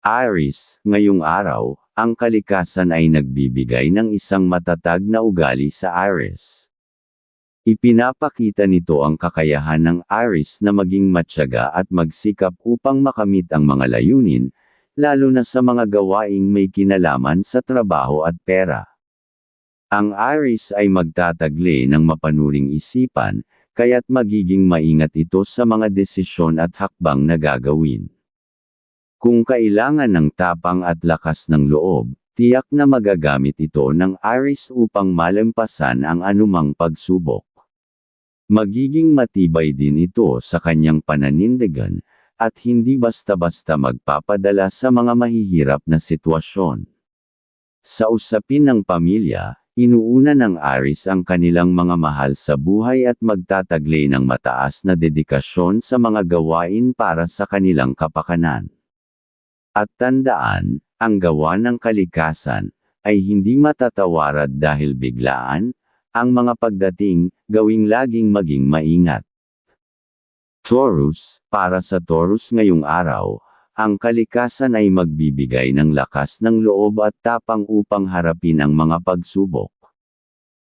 Aries, ngayong araw, ang kalikasan ay nagbibigay ng isang matatag na ugali sa Aries. Ipinapakita nito ang kakayahan ng Aries na maging matyaga at magsikap upang makamit ang mga layunin, lalo na sa mga gawaing may kinalaman sa trabaho at pera. Ang Aries ay magtatagli ng mapanuring isipan, kaya't magiging maingat ito sa mga desisyon at hakbang na gagawin. Kung kailangan ng tapang at lakas ng loob, tiyak na magagamit ito ng Aries upang malampasan ang anumang pagsubok. Magiging matibay din ito sa kanyang pananindigan, at hindi basta-basta magpapadala sa mga mahihirap na sitwasyon. Sa usapin ng pamilya, inuuna ng Aries ang kanilang mga mahal sa buhay at magtataglay ng mataas na dedikasyon sa mga gawain para sa kanilang kapakanan. At tandaan, ang gawa ng kalikasan, ay hindi matatawarad dahil biglaan, ang mga pagdating, gawing laging maging maingat. Taurus, para sa Taurus ngayong araw, ang kalikasan ay magbibigay ng lakas ng loob at tapang upang harapin ang mga pagsubok.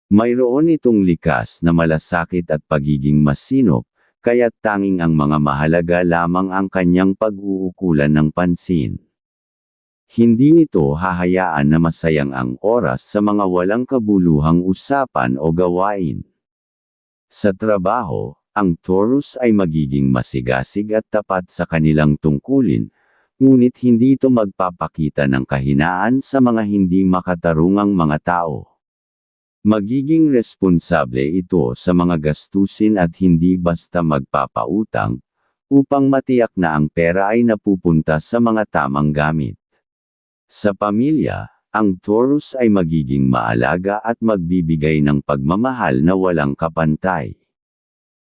Mayroon itong likas na malasakit at pagiging masinop, kaya't tanging ang mga mahalaga lamang ang kanyang pag-uukulan ng pansin. Hindi nito hahayaan na masayang ang oras sa mga walang kabuluhang usapan o gawain. Sa trabaho, ang Taurus ay magiging masigasig at tapat sa kanilang tungkulin, ngunit hindi ito magpapakita ng kahinaan sa mga hindi makatarungang mga tao. Magiging responsable ito sa mga gastusin at hindi basta magpapautang, upang matiyak na ang pera ay napupunta sa mga tamang gamit. Sa pamilya, ang Taurus ay magiging maalaga at magbibigay ng pagmamahal na walang kapantay.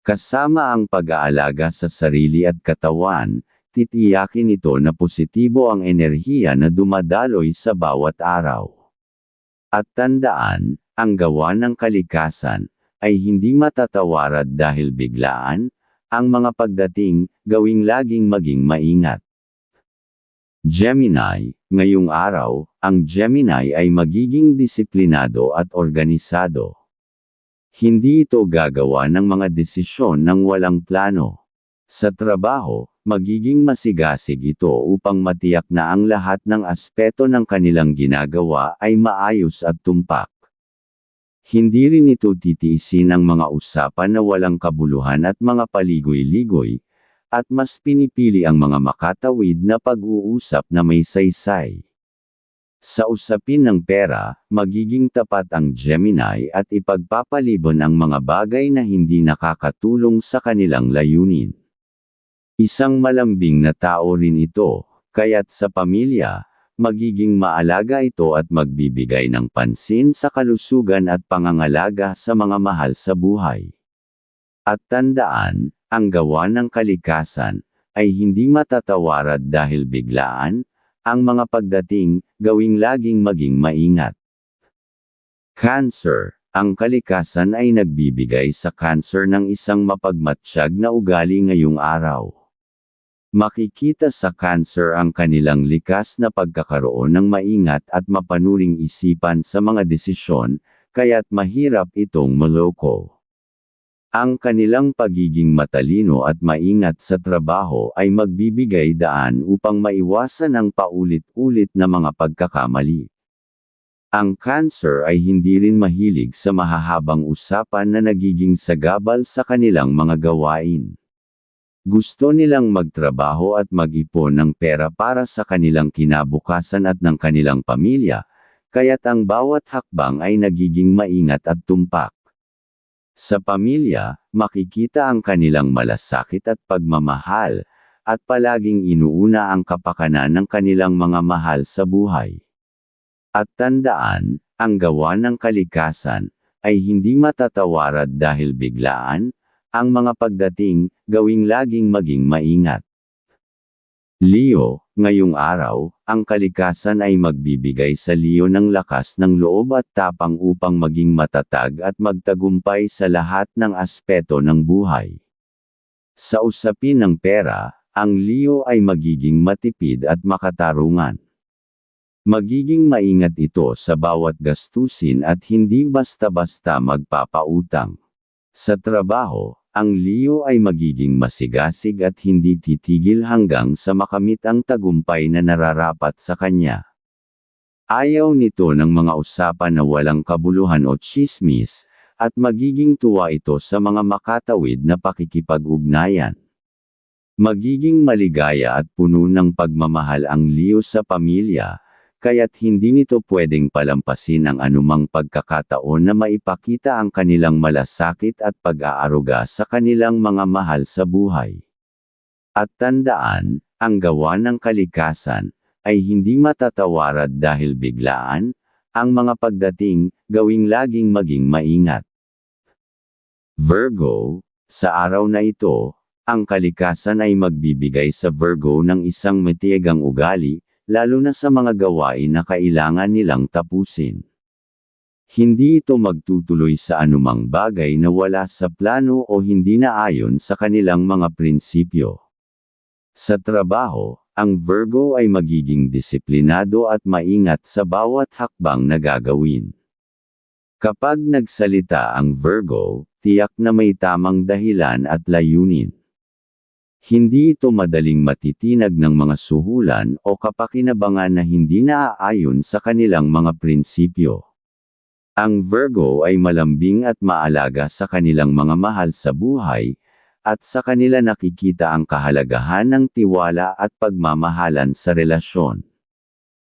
Kasama ang pag-aalaga sa sarili at katawan, titiyakin ito na positibo ang enerhiya na dumadaloy sa bawat araw. At tandaan, ang gawa ng kalikasan, ay hindi matatawarad dahil biglaan, ang mga pagdating, gawing laging maging maingat. Gemini, ngayong araw, ang Gemini ay magiging disiplinado at organisado. Hindi ito gagawa ng mga desisyon ng walang plano. Sa trabaho, magiging masigasig ito upang matiyak na ang lahat ng aspeto ng kanilang ginagawa ay maayos at tumpak. Hindi rin ito titiisin ang mga usapan na walang kabuluhan at mga paligoy-ligoy, at mas pinipili ang mga makatawid na pag-uusap na may saysay. Sa usapin ng pera, magiging tapat ang Gemini at ipagpapalibon ang mga bagay na hindi nakakatulong sa kanilang layunin. Isang malambing na tao rin ito, kaya't sa pamilya, magiging maalaga ito at magbibigay ng pansin sa kalusugan at pangangalaga sa mga mahal sa buhay. At tandaan, ang gawa ng kalikasan, ay hindi matatawarad dahil biglaan, ang mga pagdating, gawing laging maging maingat. Cancer, ang kalikasan ay nagbibigay sa cancer ng isang mapagmatsyag na ugali ngayong araw. Makikita sa cancer ang kanilang likas na pagkakaroon ng maingat at mapanuring isipan sa mga desisyon, kaya't mahirap itong maloko. Ang kanilang pagiging matalino at maingat sa trabaho ay magbibigay daan upang maiwasan ang paulit-ulit na mga pagkakamali. Ang cancer ay hindi rin mahilig sa mahahabang usapan na nagiging sagabal sa kanilang mga gawain. Gusto nilang magtrabaho at mag-ipon ng pera para sa kanilang kinabukasan at ng kanilang pamilya, kaya't ang bawat hakbang ay nagiging maingat at tumpak. Sa pamilya, makikita ang kanilang malasakit at pagmamahal, at palaging inuuna ang kapakanan ng kanilang mga mahal sa buhay. At tandaan, ang gawa ng kalikasan, ay hindi matatawarad dahil biglaan, ang mga pagdating, gawing laging maging maingat. Leo, ngayong araw, ang kalikasan ay magbibigay sa Leo ng lakas ng loob at tapang upang maging matatag at magtagumpay sa lahat ng aspeto ng buhay. Sa usapin ng pera, ang Leo ay magiging matipid at makatarungan. Magiging maingat ito sa bawat gastusin at hindi basta-basta magpapautang. Sa trabaho, ang Leo ay magiging masigasig at hindi titigil hanggang sa makamit ang tagumpay na nararapat sa kanya. Ayaw nito ng mga usapan na walang kabuluhan o chismis, at magiging tuwa ito sa mga makatawid na pakikipag-ugnayan. Magiging maligaya at puno ng pagmamahal ang Leo sa pamilya, kaya't hindi nito pwedeng palampasin ang anumang pagkakataon na maipakita ang kanilang malasakit at pag-aaruga sa kanilang mga mahal sa buhay. At tandaan, ang gawa ng kalikasan, ay hindi matatawarad dahil biglaan, ang mga pagdating, gawing laging maging maingat. Virgo, sa araw na ito, ang kalikasan ay magbibigay sa Virgo ng isang matiegang ugali, lalo na sa mga gawain na kailangan nilang tapusin. Hindi ito magtutuloy sa anumang bagay na wala sa plano o hindi na ayon sa kanilang mga prinsipyo. Sa trabaho, ang Virgo ay magiging disiplinado at maingat sa bawat hakbang na gagawin. Kapag nagsalita ang Virgo, tiyak na may tamang dahilan at layunin. Hindi ito madaling matitinag ng mga suhulan o kapakinabangan na hindi naaayon sa kanilang mga prinsipyo. Ang Virgo ay malambing at maalaga sa kanilang mga mahal sa buhay, at sa kanila nakikita ang kahalagahan ng tiwala at pagmamahalan sa relasyon.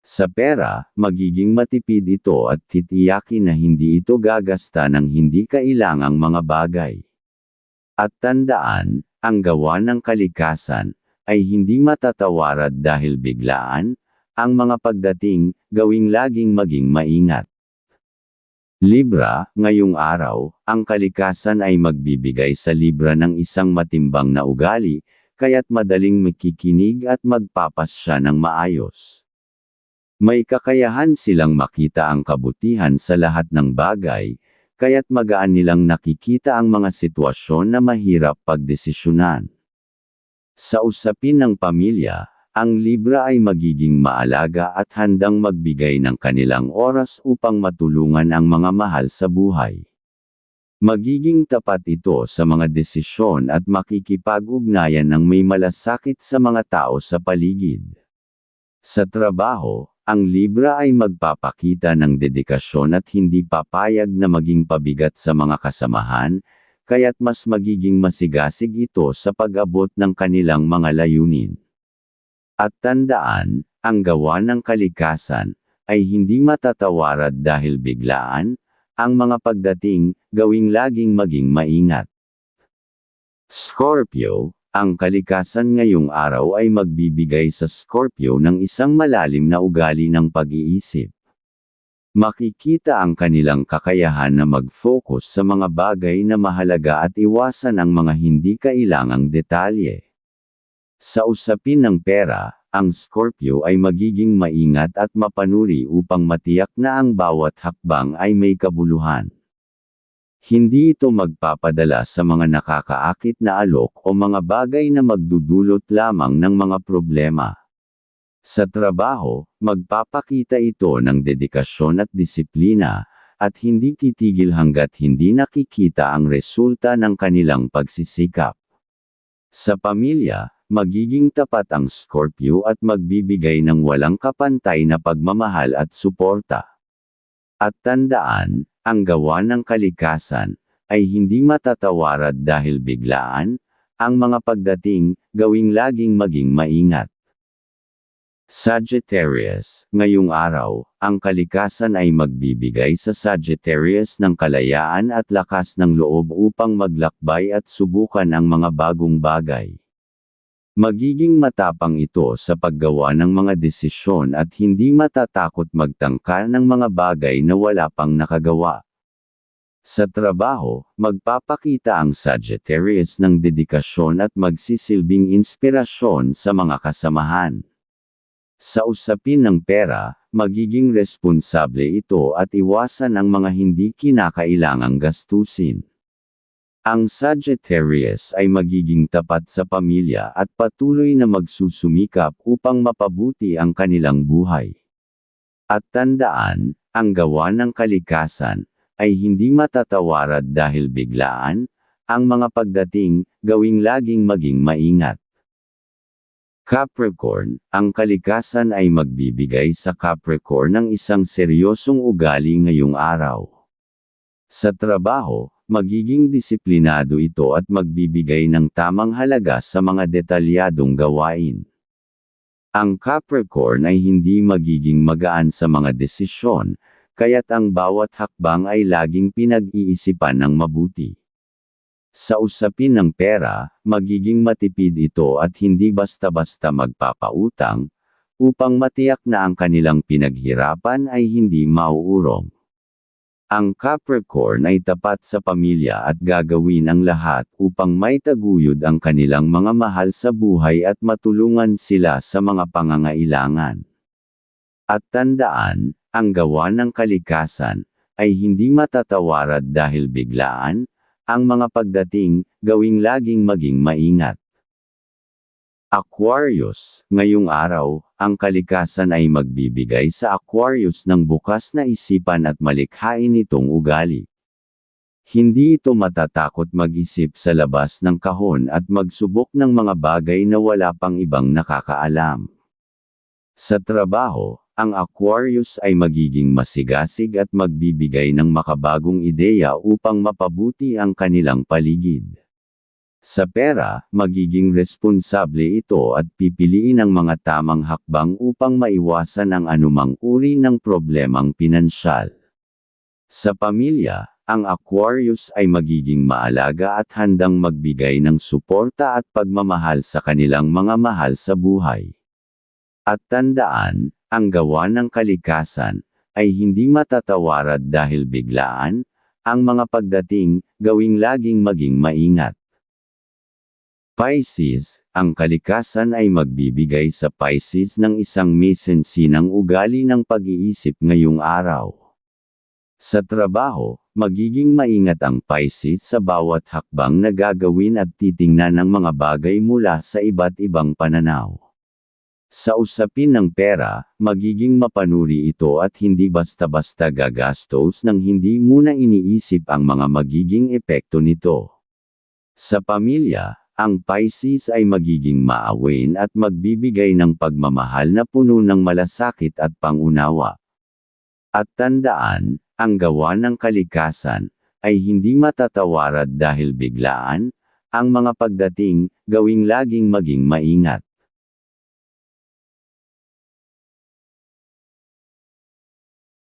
Sa pera, magiging matipid ito at titiyakin na hindi ito gagasta ng hindi kailangang mga bagay. At tandaan, ang gawa ng kalikasan, ay hindi matatawarad dahil biglaan, ang mga pagdating, gawing laging maging maingat. Libra, ngayong araw, ang kalikasan ay magbibigay sa Libra ng isang matimbang na ugali, kaya't madaling makikinig at magpapasya ng maayos. May kakayahan silang makita ang kabutihan sa lahat ng bagay, kaya't magaan nilang nakikita ang mga sitwasyon na mahirap pagdesisyonan. Sa usapin ng pamilya, ang Libra ay magiging maalaga at handang magbigay ng kanilang oras upang matulungan ang mga mahal sa buhay. Magiging tapat ito sa mga desisyon at makikipag-ugnayan ng may malasakit sa mga tao sa paligid. Sa trabaho, ang Libra ay magpapakita ng dedikasyon at hindi papayag na maging pabigat sa mga kasamahan, kaya't mas magiging masigasig ito sa pag-abot ng kanilang mga layunin. At tandaan, ang gawa ng kalikasan, ay hindi matatawarad dahil biglaan, ang mga pagdating, gawing laging maging maingat. Scorpio, ang kalikasan ngayong araw ay magbibigay sa Scorpio ng isang malalim na ugali ng pag-iisip. Makikita ang kanilang kakayahan na mag-focus sa mga bagay na mahalaga at iwasan ang mga hindi kailangang detalye. Sa usapin ng pera, ang Scorpio ay magiging maingat at mapanuri upang matiyak na ang bawat hakbang ay may kabuluhan. Hindi ito magpapadala sa mga nakakaakit na alok o mga bagay na magdudulot lamang ng mga problema. Sa trabaho, magpapakita ito ng dedikasyon at disiplina, at hindi titigil hanggat hindi nakikita ang resulta ng kanilang pagsisikap. Sa pamilya, magiging tapat ang Scorpio at magbibigay ng walang kapantay na pagmamahal at suporta. At tandaan, ang gawa ng kalikasan, ay hindi matatawarad dahil biglaan, ang mga pagdating, gawing laging maging maingat. Sagittarius, ngayong araw, ang kalikasan ay magbibigay sa Sagittarius ng kalayaan at lakas ng loob upang maglakbay at subukan ang mga bagong bagay. Magiging matapang ito sa paggawa ng mga desisyon at hindi matatakot magtangka ng mga bagay na wala pang nakagawa. Sa trabaho, magpapakita ang Sagittarius ng dedikasyon at magsisilbing inspirasyon sa mga kasamahan. Sa usapin ng pera, magiging responsable ito at iwasan ang mga hindi kinakailangang gastusin. Ang Sagittarius ay magiging tapat sa pamilya at patuloy na magsusumikap upang mapabuti ang kanilang buhay. At tandaan, ang gawa ng kalikasan ay hindi matatawarad dahil biglaan, ang mga pagdating, gawing laging maging maingat. Capricorn, ang kalikasan ay magbibigay sa Capricorn ng isang seryosong ugali ngayong araw. Sa trabaho, magiging disiplinado ito at magbibigay ng tamang halaga sa mga detalyadong gawain. Ang Capricorn ay hindi magiging magaan sa mga desisyon, kaya't ang bawat hakbang ay laging pinag-iisipan ng mabuti. Sa usapin ng pera, magiging matipid ito at hindi basta-basta magpapautang, upang matiyak na ang kanilang pinaghirapan ay hindi mauurong. Ang Capricorn ay tapat sa pamilya at gagawin ang lahat upang may taguyod ang kanilang mga mahal sa buhay at matulungan sila sa mga pangangailangan. At tandaan, ang gawa ng kalikasan ay hindi matatawarad dahil biglaan, ang mga pagdating, gawing laging maging maingat. Aquarius, ngayong araw, ang kalikasan ay magbibigay sa Aquarius ng bukas na isipan at malikhain itong ugali. Hindi ito matatakot mag-isip sa labas ng kahon at magsubok ng mga bagay na wala pang ibang nakakaalam. Sa trabaho, ang Aquarius ay magiging masigasig at magbibigay ng makabagong ideya upang mapabuti ang kanilang paligid. Sa pera, magiging responsable ito at pipiliin ang mga tamang hakbang upang maiwasan ang anumang uri ng problemang pinansyal. Sa pamilya, ang Aquarius ay magiging maalaga at handang magbigay ng suporta at pagmamahal sa kanilang mga mahal sa buhay. At tandaan, ang gawa ng kalikasan, ay hindi matatawarad dahil biglaan, ang mga pagdating, gawing laging maging maingat. Pisces, ang kalikasan ay magbibigay sa Pisces ng isang mesensinang ugali ng pag-iisip ngayong araw. Sa trabaho, magiging maingat ang Pisces sa bawat hakbang na gagawin at titingnan ng mga bagay mula sa iba't ibang pananaw. Sa usapin ng pera, magiging mapanuri ito at hindi basta-basta gagastos nang hindi muna iniisip ang mga magiging epekto nito. Sa pamilya, ang Pisces ay magiging maawin at magbibigay ng pagmamahal na puno ng malasakit at pangunawa. At tandaan, ang gawa ng kalikasan, ay hindi matatawarad dahil biglaan, ang mga pagdating, gawing laging maging maingat.